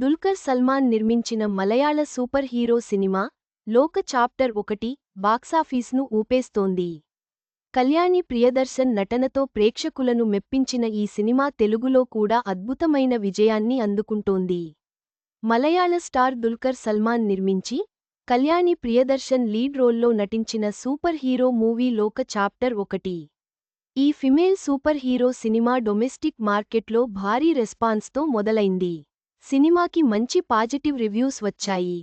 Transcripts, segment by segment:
దుల్కర్ సల్మాన్ నిర్మించిన మలయాళ super hero cinema Lokah chapter ఒకటి బాక్సాఫీస్ను ఊపేస్తోంది. కళ్యాణి ప్రియదర్శన్ నటనతో ప్రేక్షకులను మెప్పించిన ఈ సినిమా తెలుగులో కూడా అద్భుతమైన విజయాన్ని అందుకుంటోంది. మలయాళ స్టార్ దుల్కర్ సల్మాన్ నిర్మించి కళ్యాణి ప్రియదర్శన్ లీడ్ రోల్లో నటించిన super hero movie Lokah chapter ఒకటి. ఈ female super hero cinema domestic మార్కెట్లో భారీ రెస్పాన్స్తో మొదలైంది. సినిమాకి మంచి పాజిటివ్ రివ్యూస్ వచ్చాయి.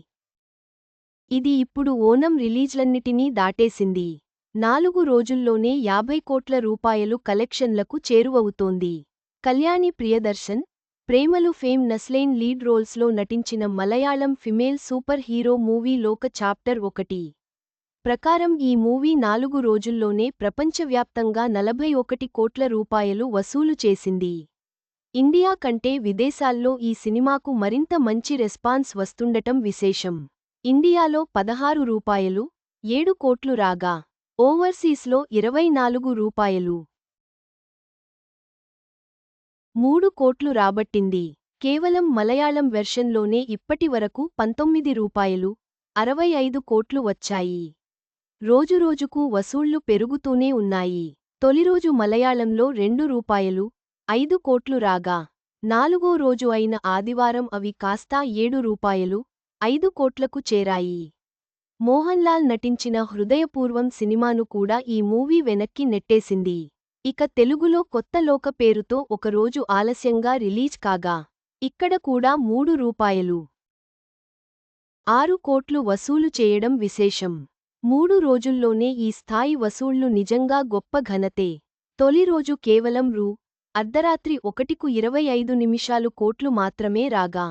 ఇది ఇప్పుడు ఓనం రిలీజ్లన్నిటినీ దాటేసింది. నాలుగు రోజుల్లోనే యాభై కోట్ల రూపాయలు కలెక్షన్లకు చేరువవుతోంది. కళ్యాణి ప్రియదర్శన్ ప్రేమలు ఫేమ్ నస్లైన్ లీడ్ రోల్స్లో నటించిన Malayalam female super hero movie Lokah chapter ఒకటి. ప్రకారం ఈ మూవీ నాలుగు రోజుల్లోనే ప్రపంచవ్యాప్తంగా నలభై ఒకటి కోట్ల రూపాయలు వసూలు చేసింది. ఇండియా కంటే విదేశాల్లో ఈ సినిమాకు మరింత మంచి రెస్పాన్స్ వస్తుండటం విశేషం. ఇండియాలో పదహారు రూపాయలు ఏడు కోట్లు రాగా ఓవర్సీస్లో ఇరవై నాలుగు రూపాయలు. మూడు కోట్లు రాబట్టింది. కేవలం మలయాళం వెర్షన్లోనే ఇప్పటివరకు పంతొమ్మిది రూపాయలు అరవై ఐదు కోట్లు వచ్చాయి. రోజురోజుకు వసూళ్ళు పెరుగుతూనే ఉన్నాయి. తొలిరోజు మలయాళంలో రెండు రూపాయలు ఐదు కోట్లు రాగా నాలుగో రోజు అయిన ఆదివారం అవి కాస్తా ఏడు రూపాయలు ఐదు కోట్లకు చేరాయి. మోహన్లాల్ నటించిన హృదయపూర్వం సినిమాను కూడా ఈ మూవీ వెనక్కి నెట్టేసింది. ఇక తెలుగులో కొత్త లోక పేరుతో ఒకరోజు ఆలస్యంగా రిలీజ్ కాగా ఇక్కడ కూడా మూడు రూపాయలు. ఆరు కోట్లు వసూలు చేయడం విశేషం. మూడు రోజుల్లోనే ఈ స్థాయి వసూళ్ళు నిజంగా గొప్ప ఘనతే. తొలి రోజు కేవలం రూ. అర్ధరాత్రి ఒకటికు ఇరవై ఐదు నిమిషాలు కోట్లు మాత్రమే రాగా.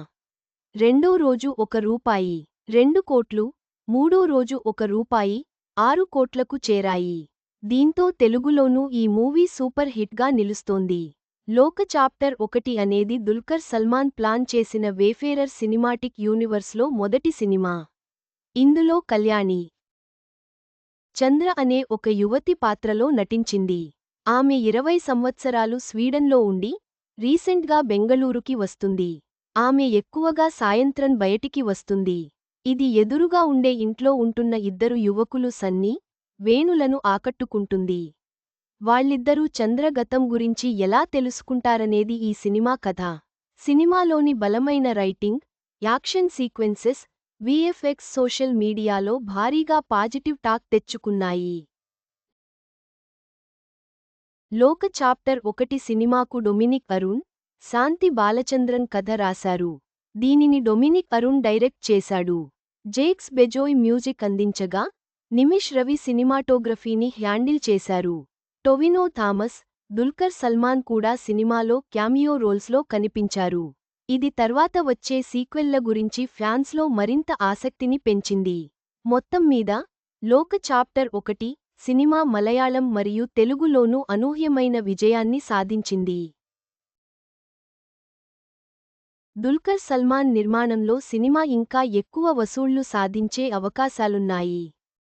రెండో రోజు ఒక రూపాయి రెండు కోట్లు మూడో రోజు ఒక రూపాయి ఆరు కోట్లకు చేరాయి. దీంతో తెలుగులోనూ ఈ మూవీ సూపర్ హిట్గా నిలుస్తోంది. లోక చాప్టర్ ఒకటి అనేది దుల్కర్ సల్మాన్ ప్లాన్ చేసిన వేఫేరర్ సినిమాటిక్ యూనివర్స్లో మొదటి సినిమా. ఇందులో కళ్యాణి చంద్ర అనే ఒక యువతి పాత్రలో నటించింది. ఆమె ఇరవై సంవత్సరాలు స్వీడన్లో ఉండి రీసెంట్గా బెంగళూరుకి వస్తుంది. ఆమె ఎక్కువగా సాయంత్రం బయటికి వస్తుంది. ఇది ఎదురుగా ఉండే ఇంట్లో ఉంటున్న ఇద్దరు యువకులు సన్నీ వేణులను ఆకట్టుకుంటుంది. వాళ్ళిద్దరూ చంద్రగతం గురించి ఎలా తెలుసుకుంటారనేది ఈ సినిమా కథ. సినిమాలోని బలమైన writing action sequences VFX social మీడియాలో భారీగా పాజిటివ్ టాక్ తెచ్చుకున్నాయి. లోక చాప్టర్ ఒకటి సినిమాకు డొమినిక్ అరుణ్ శాంతి బాలచంద్రన్ కథ రాశారు. దీనిని డొమినిక్ అరుణ్ డైరెక్ట్ చేశాడు. జేక్స్ బెజోయ్ మ్యూజిక్ అందించగా నిమిష్ రవి సినిమాటోగ్రఫీని హ్యాండిల్ చేశారు. టొవినో థామస్ దుల్కర్ సల్మాన్ కూడా సినిమాలో క్యామియో రోల్స్లో కనిపించారు. ఇది తర్వాత వచ్చే సీక్వెల్ల గురించి ఫ్యాన్స్లో మరింత ఆసక్తిని పెంచింది. మొత్తం మీద లోక చాప్టర్ ఒకటి సినిమా మలయాళం మరియు తెలుగులోనూ అనూహ్యమైన విజయాన్ని సాధించింది. దుల్కర్ సల్మాన్ నిర్మాణంలో సినిమా ఇంకా ఎక్కువ వసూళ్ళు సాధించే అవకాశాలున్నాయి.